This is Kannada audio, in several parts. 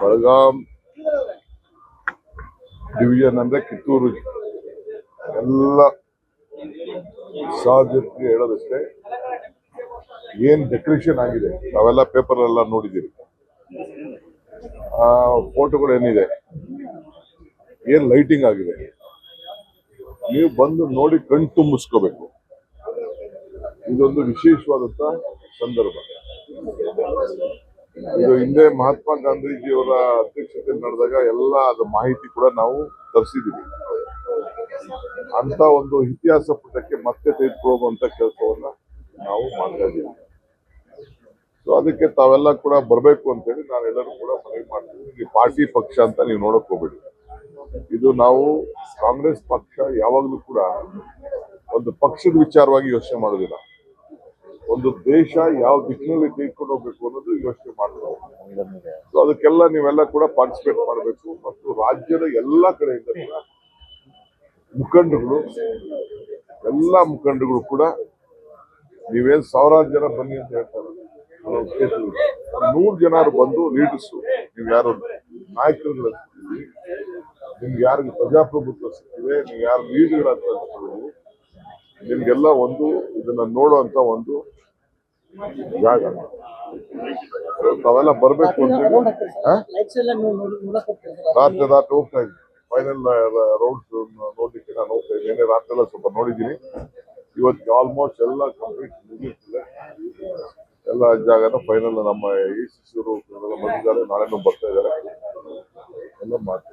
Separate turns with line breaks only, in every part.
ಬೆಳಗಾಂ ಡಿವಿಷನ್ ಅಂದ್ರೆ ಕಿತ್ತೂರು ಎಲ್ಲ ಸಾಧ್ಯತೆ ಹೇಳೋದಷ್ಟೇ, ಏನ್ ಡೆಕೋರೇಷನ್ ಆಗಿದೆ, ನಾವೆಲ್ಲ ಪೇಪರ್ ಎಲ್ಲ ನೋಡಿದ್ದೀವಿ. ಆ ಫೋಟೋಗಳು ಏನಿದೆ, ಏನ್ ಲೈಟಿಂಗ್ ಆಗಿದೆ, ನೀವು ಬಂದು ನೋಡಿ ಕಣ್ ತುಂಬಿಸ್ಕೋಬೇಕು. ಇದೊಂದು ವಿಶೇಷವಾದಂತ ಸಂದರ್ಭ. ಇದು ಹಿಂದೆ ಮಹಾತ್ಮ ಗಾಂಧೀಜಿಯವರ ಅಧ್ಯಕ್ಷತೆ ನಡೆದಾಗ ಎಲ್ಲ ಅದು ಮಾಹಿತಿ ಕೂಡ ನಾವು ತರಿಸಿದ್ದೀವಿ. ಅಂತ ಒಂದು ಇತಿಹಾಸ ಪುಟಕ್ಕೆ ಮತ್ತೆ ತೆಗೆದುಕೊಳ್ಳುವಂತ ಕೆಲಸವನ್ನ ನಾವು ಮಾಡ್ತಾ ಇದ್ದೀವಿ. ಸೊ ಅದಕ್ಕೆ ತಾವೆಲ್ಲ ಕೂಡ ಬರಬೇಕು ಅಂತೇಳಿ ನಾವೆಲ್ಲರೂ ಕೂಡ ಮನವಿ ಮಾಡ್ತೀವಿ. ಪಾರ್ಟಿ ಪಕ್ಷ ಅಂತ ನೀವು ನೋಡಕ್ ಹೋಗ್ಬೇಡಿ. ಇದು ನಾವು ಕಾಂಗ್ರೆಸ್ ಪಕ್ಷ ಯಾವಾಗಲೂ ಕೂಡ ಒಂದು ಪಕ್ಷದ ವಿಚಾರವಾಗಿ ಯೋಚನೆ ಮಾಡೋದಿಲ್ಲ. ಒಂದು ದೇಶ ಯಾವ ದಿಕ್ಕಿನಲ್ಲಿ ತೆಗೆದುಕೊಂಡು ಹೋಗ್ಬೇಕು ಅನ್ನೋದು ಯೋಚನೆ ಮಾಡ್ತಾರೆ. ಸೊ ಅದಕ್ಕೆಲ್ಲ ನೀವೆಲ್ಲ ಕೂಡ ಪಾರ್ಟಿಸಿಪೇಟ್ ಮಾಡಬೇಕು. ಮತ್ತು ರಾಜ್ಯದ ಎಲ್ಲಾ ಕಡೆಯಿಂದ ಕೂಡ ಮುಖಂಡರುಗಳು, ಎಲ್ಲಾ ಮುಖಂಡರುಗಳು ಕೂಡ ನೀವೇನ್ ಸಾವಿರಾರು ಜನ ಬನ್ನಿ ಅಂತ ಹೇಳ್ತಾರೆ. ನೂರು ಜನರು ಬಂದು ಲೀಡರ್ಸ್ ನೀವು ಯಾರು? ನಾಯಕರುಗಳ ನಿಮ್ಗೆ ಯಾರಿಗೆ ಪ್ರಜಾಪ್ರಭುತ್ವ ಸಿಕ್ಕಿದೆ, ನೀವು ಯಾರು ಲೀಡರ್ಗಳ ನಿಮ್ಗೆಲ್ಲ ಒಂದು ಇದನ್ನ ನೋಡುವಂತ ಒಂದು ಜಾಗ. ತಾವೆಲ್ಲ ಬರ್ಬೇಕು ಅಂತ? ರಾತ್ರಿ ರಾತ್ರಿ ಹೋಗ್ತಾ ಇದ್ದೀನಿ. ಫೈನಲ್ ರೌಂಡ್ಸ್ ನೋಡ್ಲಿಕ್ಕೆ ನಾನು ಹೋಗ್ತಾ ಇದ್ದೀನಿ. ರಾತ್ರಿ ಎಲ್ಲ ಸ್ವಲ್ಪ ನೋಡಿದ್ದೀನಿ. ಇವತ್ತು ಆಲ್ಮೋಸ್ಟ್ ಎಲ್ಲ ಕಂಪ್ಲೀಟ್ ಮುಗಿಯುತ್ತಿದೆ. ಎಲ್ಲ ಜಾಗನ ಫೈನಲ್ ನಮ್ಮ ಈ ಸಿ ಸಿ ಅವರು ಬಂದಿದ್ದಾರೆ. ನಾಳೆನೂ ಬರ್ತಾ ಇದ್ದಾರೆ. ಎಲ್ಲ ಮಾಡ್ತಾ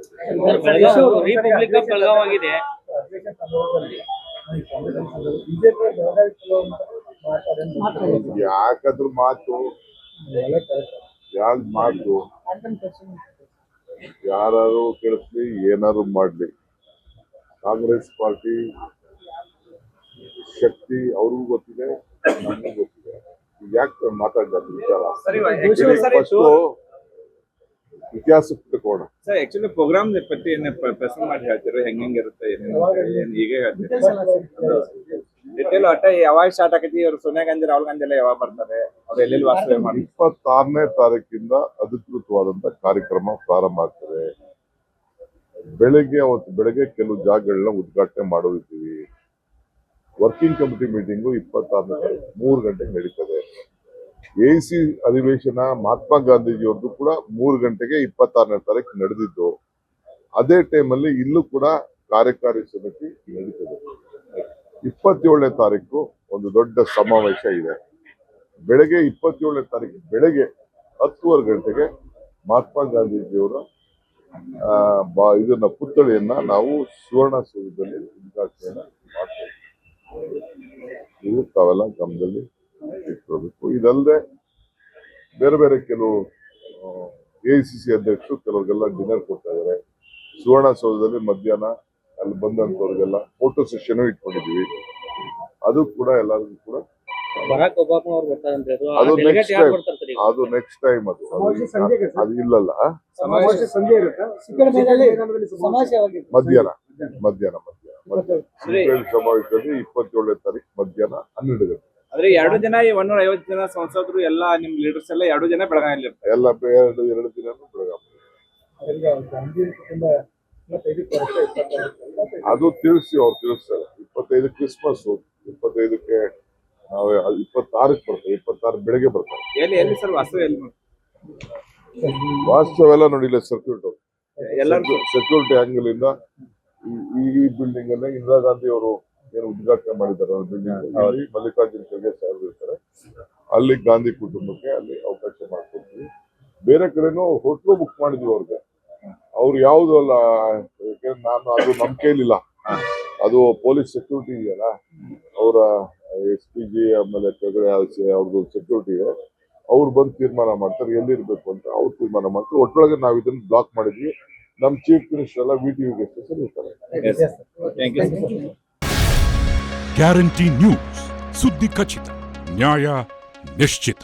ಯಾಕಂದ್ರ ಮಾತು. ಯಾಕೆ ಮಾತು? ಯಾರು ಕೇಳಿಸ್ಲಿ ಏನಾದ್ರು ಮಾಡ್ಲಿ. ಕಾಂಗ್ರೆಸ್ ಪಾರ್ಟಿ ಶಕ್ತಿ ಅವ್ರಿಗೂ ಗೊತ್ತಿದೆ ನಮಗೂ ಗೊತ್ತಿದೆ. ಯಾಕೆ ಮಾತಾಡ್ತಾರೆ ವಿಚಾರ? ಫಸ್ಟ್ ಇತಿಹಾಸ ತಗೋಣ.
ಸರ್ ಆಕ್ಚುಲಿ ಪ್ರೋಗ್ರಾಮ್ ಪಟ್ಟಿ ಏನೇ ಪ್ರೆಸೆಂಟ್ ಮಾಡಿ ಹೇಳ್ತಿರೋ ಹೆಂಗ್ ಹೆಂಗ್ ಇರುತ್ತೆ ಏನೇನು ಏನ್ ಈಗ ಹೇಳ್ತೀರಿ. ಡಿಟೇಲ್ ಒಟ್ಟ ಯಾವಾಗ ಸ್ಟಾರ್ಟ್ ಆಗೈತಿ ಇವ್ರು ಸೋನಿಯಾ ಗಾಂಧಿ ರಾಹುಲ್ ಗಾಂಧಿ ಎಲ್ಲ ಯಾವಾಗ ಬರ್ತಾರೆ? ಅವ್ರು ಎಲ್ಲೆಲ್ಲಿ ವಾಸ್ತವ್ಯ ಮಾಡಿ
ಇಪ್ಪತ್ತಾರನೇ ತಾರೀಕಿಂದ ಅಧಿಕೃತವಾದಂತ ಕಾರ್ಯಕ್ರಮ ಪ್ರಾರಂಭ ಆಗ್ತದೆ. ಬೆಳಗ್ಗೆ ಅವತ್ತು ಬೆಳಗ್ಗೆ ಕೆಲವು ಜಾಗಗಳನ್ನ ಉದ್ಘಾಟನೆ ಮಾಡೋದಿದ್ದೀವಿ ವರ್ಕಿಂಗ್ ಕಮಿಟಿ ಮೀಟಿಂಗು ಇಪ್ಪತ್ತಾರನೇ ತಾರೀಕು ಮೂರು ಗಂಟೆಗೆ ನಡೀತದೆ. ಎ ಸಿ ಅಧಿವೇಶನ ಮಹಾತ್ಮ ಗಾಂಧೀಜಿಯವ್ರದ್ದು ಕೂಡ ಮೂರು ಗಂಟೆಗೆ ಇಪ್ಪತ್ತಾರನೇ ತಾರೀಕು ನಡೆದಿದ್ದು ಅದೇ ಟೈಮಲ್ಲಿ ಇಲ್ಲೂ ಕೂಡ ಕಾರ್ಯಕಾರಿ ಸಮಿತಿ ನಡೀತದೆ. ಇಪ್ಪತ್ತೇಳನೇ ತಾರೀಕು ಒಂದು ದೊಡ್ಡ ಸಮಾವೇಶ ಇದೆ. ಬೆಳಗ್ಗೆ ಇಪ್ಪತ್ತೇಳನೇ ತಾರೀಕು, ಬೆಳಗ್ಗೆ ಹತ್ತುವರೆ ಗಂಟೆಗೆ ಮಹಾತ್ಮ ಗಾಂಧೀಜಿಯವರ ಬಾ- ಇದನ್ನ, ಪುತ್ಥಳಿಯನ್ನ ನಾವು ಸುವರ್ಣಸೌಧದಲ್ಲಿ ಉದ್ಘಾಟನೆಯನ್ನ ಮಾಡ್ತೇವೆ. ಇದು ತಾವೆಲ್ಲ ಗಮನದಲ್ಲಿ ಇಟ್ಕೋಬೇಕು ಇದಲ್ಲದೆ ಬೇರೆ ಬೇರೆ ಕೆಲವು ಎ ಸಿ ಸಿ ಅಧ್ಯಕ್ಷರು ಕೆಲವರಿಗೆಲ್ಲ ಡಿನ್ನರ್ ಕೊಡ್ತಾ ಇದ್ದಾರೆ. ಸುವರ್ಣಸೌಧದಲ್ಲಿ ಮಧ್ಯಾಹ್ನ ಅಲ್ಲಿ ಬಂದಂತವ್ರಿಗೆಲ್ಲ ಫೋಟೋ ಸೆಷನ್ ಇಟ್ಕೊಂಡಿದೀವಿ ಅದು ಕೂಡ ಎಲ್ಲರಿಗೂ ಕೂಡ
ಬರಾಕ್ ಒಬಾಮ ಅವ್ರು ಬರ್ತಾರಂತೆ ಅದು
ಅದು
ಡೆಲಿಗೇಟ್
next
ಯಾರು
time.
ಬರ್ತಾರೆ ಸರ್ ಈಗ?
ಅದು ನೆಕ್ಸ್ಟ್ ಟೈಮ್ ಅದು.
ಸಮಾವೇಶ
ಅದು- ಅದು ಇಲ್ಲಲ್ಲ.
ಸಂಜೆ ಇರುತ್ತೆ?
ಮಧ್ಯಾಹ್ನ. ಮಧ್ಯಾಹ್ನ ಮಧ್ಯಾಹ್ನ. ಸಮಾವೇಶದಲ್ಲಿ ಇಪ್ಪತ್ತೇಳನೇ ತಾರೀಕು ಮಧ್ಯಾಹ್ನ ಹನ್ನೆರಡು ಗಂಟೆ.
ಅಂದ್ರೆ ಎರಡು ಜನ ಈ ಒಂದೂರ ಐವತ್ತು ಜನ ಸಂಸದರು ಎಲ್ಲ ನಿಮ್ ಲೀಡರ್ಸ್ ಎಲ್ಲ ಎರಡು ಜನ ಬೆಳಗಾವಿಯಲ್ಲಿ ಇರ್ತಾರೆ.
ಎಲ್ಲ ಎರಡು ಎರಡು ದಿನ ಬೆಳಗಾವಿ ಅದು ತಿಳಿಸಿ ಅವ್ರು ತಿಳಿಸ್ತಾರೆ. ಇಪ್ಪತ್ತೈದು ಕ್ರಿಸ್ಮಸ್ ಇಪ್ಪತ್ತೈದಕ್ಕೆ ಇಪ್ಪತ್ತಾರಕ್ಕೆ ಬರ್ತಾರೆ ಇಪ್ಪತ್ತಾರು ಬೆಳಗ್ಗೆ ಬರ್ತಾರೆ
ವಾಸ್ತವ ಎಲ್ಲ ಸರ್ ವಾಸ್ತವ್ಯ ಎಲ್ಲಿ
ವಾಸ್ತವೆಲ್ಲ ನೋಡಿಲ್ಲ ಸರ್ಕ್ಯೂಟ್
ಎಲ್ಲರೂ
ಸೆಕ್ಯೂರಿಟಿ ಆಂಗಲ್ ಇಂದ ಈ- ಈ ಬಿಲ್ಡಿಂಗ್ ಅನ್ನ ಇಂದಿರಾ ಗಾಂಧಿ ಅವರು ಏನು ಉದ್ಘಾಟನೆ ಮಾಡಿದ್ದಾರೆ ಬಿಲ್ಡಿಂಗ್ ಮಲ್ಲಿಕಾರ್ಜುನ ಖರ್ಗೆ ಸಾಹೇಬ್ ಇರ್ತಾರೆ. ಅಲ್ಲಿ ಗಾಂಧಿ ಕುಟುಂಬಕ್ಕೆ ಅಲ್ಲಿ ಅವಕಾಶ ಮಾಡ್ಕೊಡ್ತೀವಿ. ಬೇರೆ ಕಡೆನೂ ಹೋಟ್ಲು ಬುಕ್ ಮಾಡಿದ್ವಿ ಅವ್ರಿಗೆ. ಅವ್ರು ಯಾವ್ದು ಅಲ್ಲ ಯಾಕೆಂದ್ರೆ ನಾನು ಅದು ನಮ್ ಕೈಲಿಲ್ಲ ಅದು ಪೊಲೀಸ್ ಸೆಕ್ಯೂರಿಟಿ ಇದೆಯಲ್ಲ ಅವರ ಎಸ್ ಪಿ ಜಿ ಆಮೇಲೆ ಕೆಳಗಡೆ ಅವ್ರದ್ದು ಸೆಕ್ಯೂರಿಟಿ ಇದೆ. ಅವ್ರು ಬಂದು ತೀರ್ಮಾನ ಮಾಡ್ತಾರೆ ಎಲ್ಲಿರ್ಬೇಕು ಅಂತ ಅವ್ರು ತೀರ್ಮಾನ ಮಾಡ್ತಾರೆ. ಒಟ್ಟೊಳಗೆ ನಾವು ಇದನ್ನ ಬ್ಲಾಕ್ ಮಾಡಿದ್ವಿ. ನಮ್ಮ ಚೀಫ್ ಮಿನಿಸ್ಟರ್ ಎಲ್ಲ ವಿ ಟಿ ಸರ್ ಇರ್ತಾರೆ.
ಥ್ಯಾಂಕ್ ಯು
ಗ್ಯಾರಂಟಿ ನ್ಯೂಸ್ ಸುದ್ದಿ ಖಚಿತ ನ್ಯಾಯ ನಿಶ್ಚಿತ.